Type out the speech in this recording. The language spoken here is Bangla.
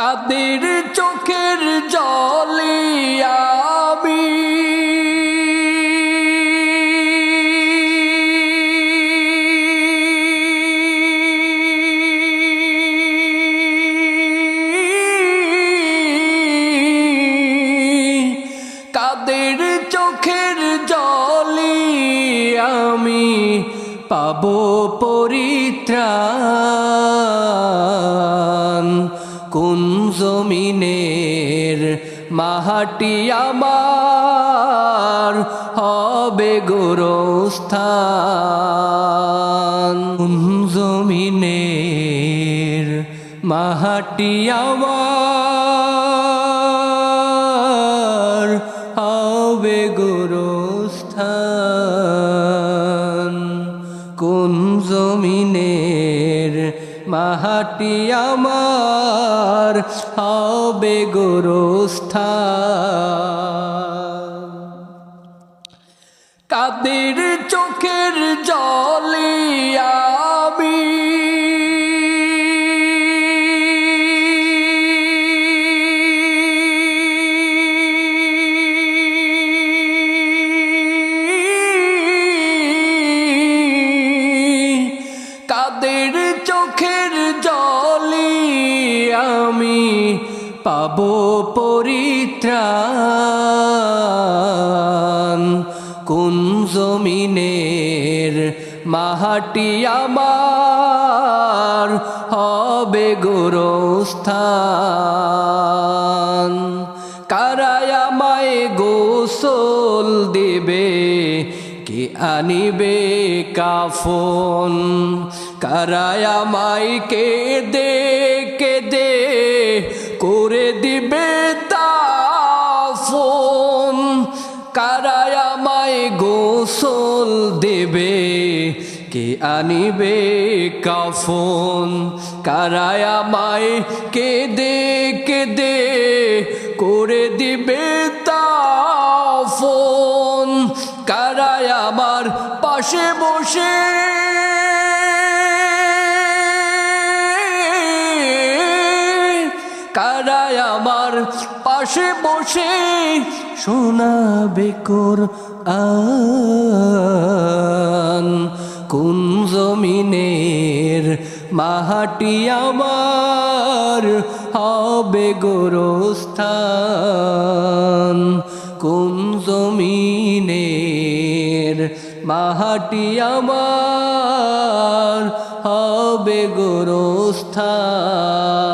কাদের চোখের জলে আমি। কাদের চোখের জলি আমি পাব পরিত্রাণ। জমিনের মাহাটি আমার হবে গোরস্থান। জমিনের মাহাটি আমার হবে গোরস্থান? জমিনের মাহাটি আমার হবে গোরস্থান। কাদের চোখের জলে পাব পরিত্রাণ। কোন জমিনের মাহাটি আমার হবে গোরস্থান। কারায় আমায় গোসল দেবে? কে আনিবে কাফন? কারায় আমায় কে দে কারায় আমায় গোসল দেবে? কে আনিবে কাফন? কারায় আমায় কে দে কে দে করে দিবে তাফন? কারায় আমার পাশে বসে আমার পাশে বসে শোনাবে কোর আন কোন জমিনের মাহাটি আমার হবে গোরস্থান? কোন জমিনের মাহাটি আমার হবে গোরস্থান?